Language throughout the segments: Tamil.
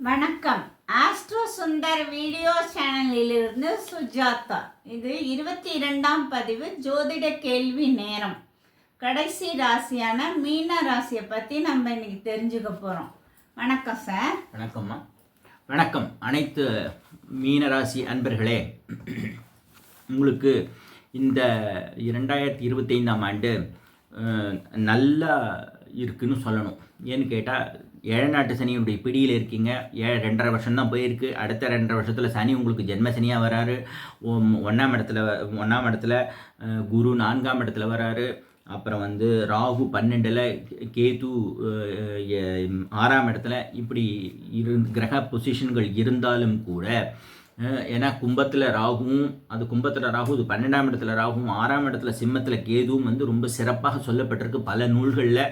வணக்கம். ஆஸ்ட்ரோ சுந்தர் வீடியோ சேனலிலிருந்து சுஜாதா. இது இருபத்தி இரண்டாம் பதிவு ஜோதிட கேள்வி நேரம். கடைசி ராசியான மீன ராசியை பற்றி நம்ம இன்னைக்கு தெரிஞ்சுக்க போகிறோம் வணக்கம் சார். வணக்கம்மா. வணக்கம். அனைத்து மீனராசி அன்பர்களே உங்களுக்கு இந்த இரண்டாயிரத்தி இருபத்தைந்தாம் ஆண்டு நல்லா இருக்குன்னு சொல்லணும். ஏன்னு கேட்டால் ஏழை நாட்டு சனியுடைய பிடியில் இருக்கீங்க. ஏ ரெண்டரை வருஷம் தான் போயிருக்கு. அடுத்த ரெண்டரை வருஷத்தில் சனி உங்களுக்கு ஜென்ம சனியாக வராரு. ஒன்றாம் இடத்துல ஒன்றாம் இடத்துல குரு நான்காம் இடத்துல வராரு. அப்புறம் வந்து ராகு பன்னெண்டில் கேது ஆறாம் இடத்துல இப்படி இரு கிரக பொசிஷன்கள் இருந்தாலும் கூட ஏன்னா கும்பத்தில் ராகுவும் அது கும்பத்தில் ராகு இது பன்னெண்டாம் இடத்துல ராகுவும் ஆறாம் இடத்துல சிம்மத்தில் கேதுவும் வந்து ரொம்ப சிறப்பாக சொல்லப்பட்டிருக்கு பல நூல்களில்.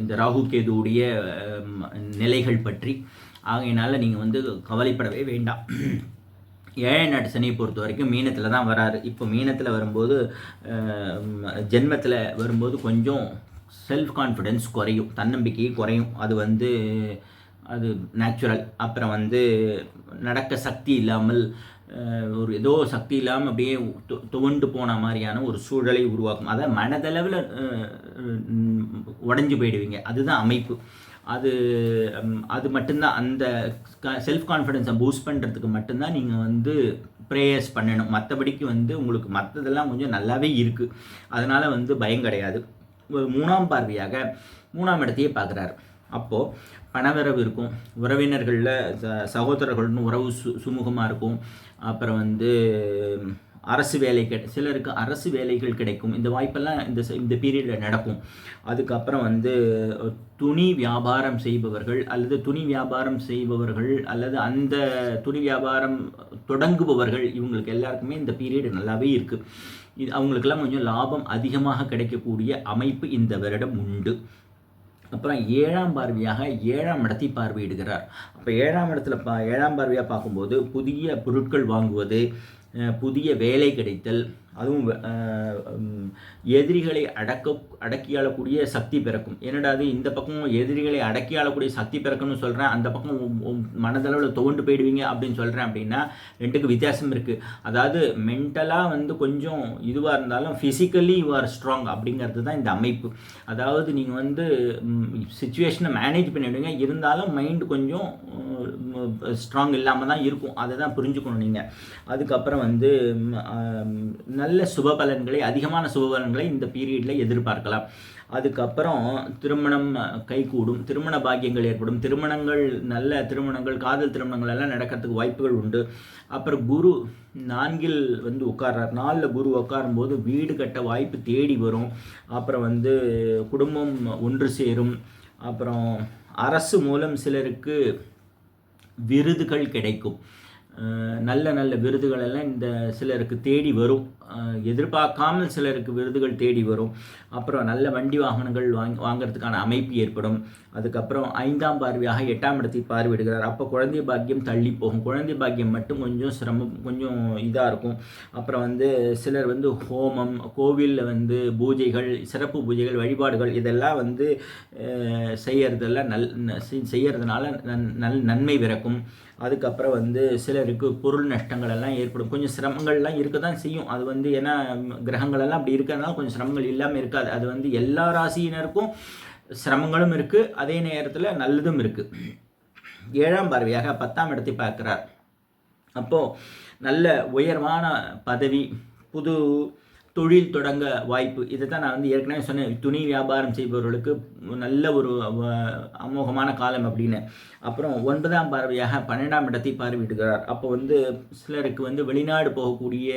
இந்த ராகு கேதுவுடைய நிலைகள் பற்றி. ஆகையினால நீங்கள் வந்து கவலைப்படவே வேண்டாம். ஏழை நாட்டு சனியை பொறுத்த வரைக்கும் மீனத்தில் தான் வராரு. இப்போ மீனத்தில் வரும்போது ஜென்மத்தில் வரும்போது கொஞ்சம் செல்ஃப் கான்ஃபிடென்ஸ் குறையும் தன்னம்பிக்கையும் குறையும். அது வந்து அது நேச்சுரல் அப்புறம் வந்து நடக்க சக்தி இல்லாமல் ஒரு ஏதோ சக்தி இல்லாமல் அப்படியே துவண்டு போன மாதிரியான ஒரு சூழலை உருவாக்கும். அதை மனதளவில் உடஞ்சி போயிடுவீங்க. அதுதான் அமைப்பு. அது அது மட்டும்தான் அந்த செல்ஃப் கான்ஃபிடென்ஸை பூஸ்ட் பண்ணுறதுக்கு மட்டும்தான் நீங்கள் வந்து ப்ரேயர்ஸ் பண்ணணும். மற்றபடிக்கு வந்து உங்களுக்கு மற்றதெல்லாம் கொஞ்சம் நல்லாவே இருக்குது அதனால் வந்து பயம் கிடையாது. ஒரு மூணாம் பார்வையாக மூணாம் இடத்தையே பார்க்குறாரு. அப்போது பணவரவு இருக்கும். உறவினர்களில் ச சகோதரர்கள்னு உறவு சு சுமூகமாக இருக்கும். அப்புறம் வந்து அரசு வேலை கிடை சிலருக்கு அரசு வேலைகள் கிடைக்கும். இந்த வாய்ப்பெல்லாம் இந்த இந்த பீரியடில் நடக்கும். அதுக்கப்புறம் வந்து துணி வியாபாரம் செய்பவர்கள் அல்லது துணி வியாபாரம் செய்பவர்கள் அல்லது அந்த துணி வியாபாரம் தொடங்குபவர்கள் இவங்களுக்கு எல்லாருக்குமே இந்த பீரியட் நல்லாவே இருக்குது இது அவங்களுக்கெல்லாம் கொஞ்சம் லாபம் அதிகமாக கிடைக்கக்கூடிய அமைப்பு இந்த வருடம் உண்டு. அப்புறம் ஏழாம் பார்வையாக ஏழாம் இடத்தை பார்வையிடுகிறார். அப்போ ஏழாம் இடத்துல பா ஏழாம் பார்வையாக பார்க்கும்போது புதிய பொருட்கள் வாங்குவது அஹ், புதிய வேலை கிடைத்தல் அதுவும் எதிரிகளை அடக்க அடக்கியாளக்கூடிய சக்தி பிறக்கும். என்னடாது இந்த பக்கம் எதிரிகளை அடக்கியாளக்கூடிய சக்தி பிறக்கும்னு சொல்கிறேன் அந்த பக்கம் மனதளவில் துவண்டு போயிடுவீங்க அப்படின்னு சொல்கிறேன் அப்படின்னா ரெண்டுக்கு வித்தியாசம் இருக்குது அதாவது மென்டலாக வந்து கொஞ்சம் இதுவாக இருந்தாலும் ஃபிசிக்கலி யூ ஆர் ஸ்ட்ராங் அப்படிங்கிறது தான் இந்த அமைப்பு. அதாவது நீங்கள் வந்து சுச்சுவேஷனை மேனேஜ் பண்ணிவிடுங்க இருந்தாலும் மைண்டு கொஞ்சம் ஸ்ட்ராங் இல்லாமல் தான் இருக்கும். அதை தான் புரிஞ்சுக்கணும் நீங்கள் அதுக்கப்புறம் வந்து நல்ல சுப பலன்களை அதிகமான சுப பலன்களை இந்த பீரியடில் எதிர்பார்க்கலாம். அதுக்கப்புறம் திருமணம் கைகூடும் திருமண பாக்கியங்கள் ஏற்படும் திருமணங்கள் நல்ல திருமணங்கள் காதல் திருமணங்கள் எல்லாம் நடக்கிறதுக்கு வாய்ப்புகள் உண்டு. அப்புறம் குரு நான்கில் வந்து உட்கார்றார். நாலில் குரு உட்காரும்போது வீடு கட்ட வாய்ப்பு தேடி வரும். அப்புறம் வந்து குடும்பம் ஒன்று சேரும். அப்புறம் அரசு மூலம் சிலருக்கு விருதுகள் கிடைக்கும். நல்ல நல்ல விருதுகள் எல்லாம் இந்த சிலருக்கு தேடி வரும். எதிர்பார்க்காமல் சிலருக்கு விருதுகள் தேடி வரும். அப்புறம் நல்ல வண்டி வாகனங்கள் வாங் வாங்கிறதுக்கான அமைப்பு ஏற்படும். அதுக்கப்புறம் ஐந்தாம் பார்வையாக எட்டாம் இடத்தை பார்வையிடுகிறார். அப்போ குழந்தை பாக்கியம் தள்ளி போகும். குழந்தை பாக்கியம் மட்டும் கொஞ்சம் சிரமம் கொஞ்சம் இதாக இருக்கும். அப்புறம் வந்து சிலர் வந்து ஹோமம் கோவிலில் வந்து பூஜைகள் சிறப்பு பூஜைகள் வழிபாடுகள் இதெல்லாம் வந்து செய்யறதெல்லாம் நல் செய்யறதுனால நன் நல் நன்மை பிறக்கும். அதுக்கப்புறம் வந்து சிலருக்கு பொருள் நஷ்டங்கள் எல்லாம் ஏற்படும். கொஞ்சம் சிரமங்கள்லாம் இருக்க தான் செய்யும். அது வந்து ஏன்னா கிரகங்களெல்லாம் கிரகங்கள் எல்லாம் அப்படி இருக்கிறதுனால கொஞ்சம் சிரமங்கள் இல்லாமல் இருக்காது. அது வந்து எல்லா ராசியினருக்கும் சிரமங்களும் இருக்குது அதே நேரத்தில் நல்லதும் இருக்குது ஏழாம் பார்வையாக பத்தாம் இடத்தை பார்க்கிறார். அப்போது நல்ல உயர்வான பதவி புது தொழில் தொடங்க வாய்ப்பு. இதை தான் நான் வந்து ஏற்கனவே சொன்னேன். துணி வியாபாரம் செய்பவர்களுக்கு நல்ல ஒரு அமோகமான காலம் அப்படின்னு. அப்புறம் ஒன்பதாம் பார்வையாக பன்னெண்டாம் இடத்தை பார்வையிடுகிறார். அப்போ வந்து சிலருக்கு வந்து வெளிநாடு போகக்கூடிய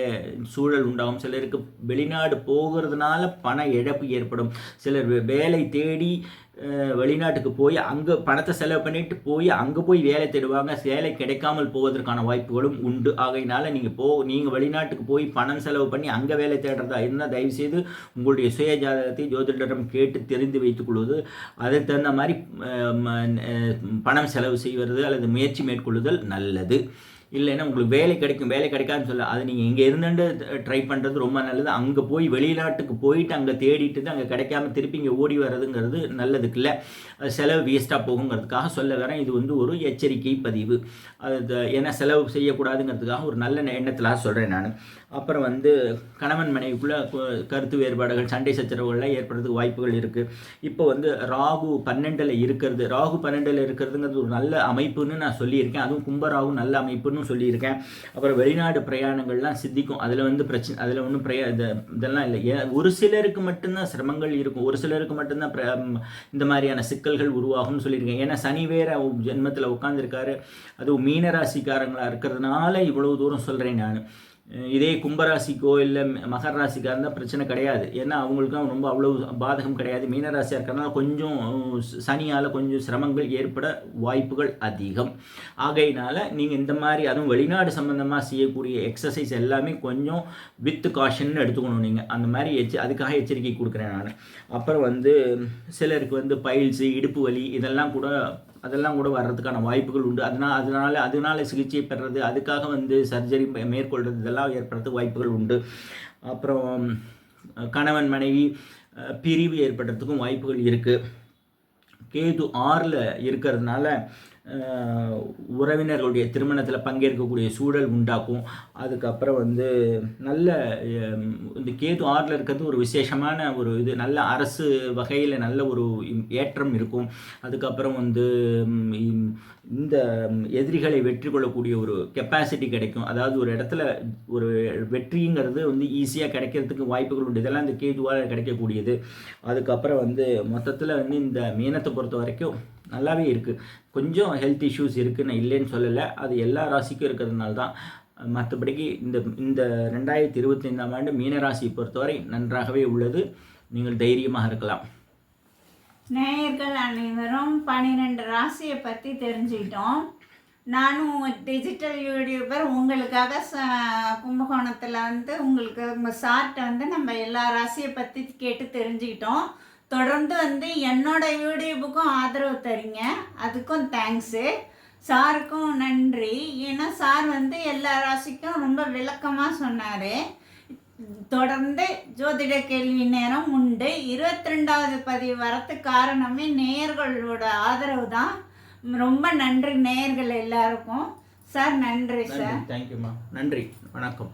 சூழல் உண்டாகும். சிலருக்கு வெளிநாடு போகிறதுனால பண இழப்பு ஏற்படும். சிலர் வேலை தேடி வெளிநாட்டுக்கு போய் அங்கே பணத்தை செலவு பண்ணிட்டு போய் அங்கே போய் வேலை தேடுவாங்க. வேலை கிடைக்காமல் போவதற்கான வாய்ப்புகளும் உண்டு. ஆகையினால நீங்கள் போ நீங்கள் வெளிநாட்டுக்கு போய் பணம் செலவு பண்ணி அங்கே வேலை தேடுறதா இருந்தால் தயவுசெய்து உங்களுடைய சுய ஜாதகத்தை ஜோதிடரிடம் கேட்டு தெரிந்து வைத்துக் கொள்வது. அதற்கு தகுந்த மாதிரி ம- பணம் செலவு செய்வது அல்லது முயற்சி மேற்கொள்ளுதல் நல்லது. இல்லைன்னா உங்களுக்கு வேலை கிடைக்கும் வேலை கிடைக்காதுன்னு சொல்ல அது நீங்கள் இங்கே இருந்துட்டு ட்ரை பண்ணுறது ரொம்ப நல்லது. அங்கே போய் வெளிநாட்டுக்கு போயிட்டு அங்கே தேடிட்டு தான் அங்கே கிடைக்காம திருப்பி இங்கே ஓடி வர்றதுங்கிறது நல்லதுக்கு இல்லை செலவு வேஸ்ட்டாக போகுங்கிறதுக்காக சொல்ல வரேன். இது வந்து ஒரு எச்சரிக்கை பதிவு. அது ஏன்னா செலவு செய்யக்கூடாதுங்கிறதுக்காக ஒரு நல்ல எண்ணத்தில் சொல்கிறேன் நான். அப்புறம் வந்து கணவன் மனைவிக்குள்ளே கருத்து வேறுபாடுகள் சண்டை சச்சரவுகள்லாம் ஏற்படுறதுக்கு வாய்ப்புகள் இருக்குது இப்போ வந்து ராகு பன்னெண்டில் இருக்கிறது. ராகு பன்னெண்டில் இருக்கிறதுங்கிறது ஒரு நல்ல அமைப்புன்னு நான் சொல்லியிருக்கேன். அதுவும் கும்பராகு நல்ல அமைப்புன்னு சொல்லியிருக்கேன். அப்புறம் வெளிநாடு பிரயாணங்கள்லாம் சித்திக்கும். அதில் வந்து பிரச்சனை அதில் ஒன்றும் பிரயா இதெல்லாம் இல்லை. ஒரு சிலருக்கு மட்டும்தான் சிரமங்கள் இருக்கும். ஒரு சிலருக்கு மட்டும்தான் இந்த மாதிரியான சிக்கல்கள் உருவாகும்னு சொல்லியிருக்கேன். ஏன்னா சனி வேற ஜென்மத்தில் உட்காந்துருக்காரு அதுவும் மீனராசிக்காரங்களாக இருக்கிறதுனால இவ்வளவு தூரம் சொல்கிறேன் நான். இதே கும்பராசிக்கோ இல்லை மகர ராசிக்காக இருந்தால் பிரச்சனை கிடையாது. ஏன்னா அவங்களுக்கும் ரொம்ப அவ்வளவு பாதகம் கிடையாது. மீனராசியாக இருக்கிறனால கொஞ்சம் சனியால் கொஞ்சம் சிரமங்கள் ஏற்பட வாய்ப்புகள் அதிகம். ஆகையினால நீங்கள் இந்த மாதிரி அதுவும் வெளிநாடு சம்மந்தமாக செய்யக்கூடிய எக்ஸசைஸ் எல்லாமே கொஞ்சம் வித் காஷன் எடுத்துக்கணும் நீங்கள் அந்த மாதிரி எச்ச அதுக்காக எச்சரிக்கை கொடுக்குறேன் நான். அப்புறம் வந்து சிலருக்கு வந்து பைல்ஸு இடுப்பு வலி இதெல்லாம் கூட அதெல்லாம் கூட வர்றதுக்கான வாய்ப்புகள் உண்டு. அதனால் அதனால அதனால சிகிச்சை பெறுறது அதுக்காக வந்து சர்ஜரி மேற்கொள்கிறது இதெல்லாம் ஏற்படுறதுக்கு வாய்ப்புகள் உண்டு. அப்புறம் கணவன் மனைவி பிரிவு ஏற்படுறதுக்கும் வாய்ப்புகள் இருக்குது கேது ஆறில் இருக்கிறதுனால உறவினர்களுடைய திருமணத்தில் பங்கேற்கக்கூடிய சூழல் உண்டாக்கும். அதுக்கப்புறம் வந்து நல்ல இந்த கேது ஆறில் இருக்கிறது ஒரு விசேஷமான ஒரு இது நல்ல அரசு வகையில் நல்ல ஒரு ஏற்றம் இருக்கும். அதுக்கப்புறம் வந்து இந்த எதிரிகளை வெற்றி கொள்ளக்கூடிய ஒரு கெப்பாசிட்டி கிடைக்கும். அதாவது ஒரு இடத்துல ஒரு வெற்றிங்கிறது வந்து ஈஸியாக கிடைக்கிறதுக்கு வாய்ப்புகள் உண்டு. இதெல்லாம் இந்த கேதுவால் கிடைக்கக்கூடியது. அதுக்கப்புறம் வந்து மொத்தத்தில் வந்து இந்த மீனத்தை பொறுத்த வரைக்கும் நல்லாவே இருக்குது கொஞ்சம் ஹெல்த் இஷ்யூஸ் இருக்குது நான் இல்லைன்னு சொல்லலை. அது எல்லா ராசிக்கும் இருக்கிறதுனால தான் மற்றபடிக்கு இந்த இந்த ரெண்டாயிரத்தி இருபத்தி ஐந்தாம் ஆண்டு மீனராசியை பொறுத்தவரை நன்றாகவே உள்ளது. நீங்கள் தைரியமாக இருக்கலாம். நேயர்கள் அனைவரும் பன்னிரெண்டு ராசியை பற்றி தெரிஞ்சுக்கிட்டோம். நானும் டிஜிட்டல் யூடியூபர் உங்களுக்காக ச கும்பகோணத்தில் வந்து உங்களுக்கு உங்கள் சார்ட்டை வந்து நம்ம எல்லா ராசியை பற்றி கேட்டு தெரிஞ்சுக்கிட்டோம். தொடர்ந்து வந்து என்னோட யூடியூபுக்கும் ஆதரவு தரீங்க. அதுக்கும் தேங்க்ஸு சாருக்கும் நன்றி. ஏன்னா சார் வந்து எல்லா ராசிக்கும் ரொம்ப விளக்கமாக சொன்னார். தொடர்ந்து ஜோதிட கேள்வி நேரம் உண்டு. இருபத்தி ரெண்டாவது பதிவு வரத்துக்கு காரணமே நேயர்களோட ஆதரவு தான். ரொம்ப நன்றி நேயர்கள் எல்லாருக்கும். சார் நன்றி சார். தேங்க்யூம்மா நன்றி. வணக்கம்.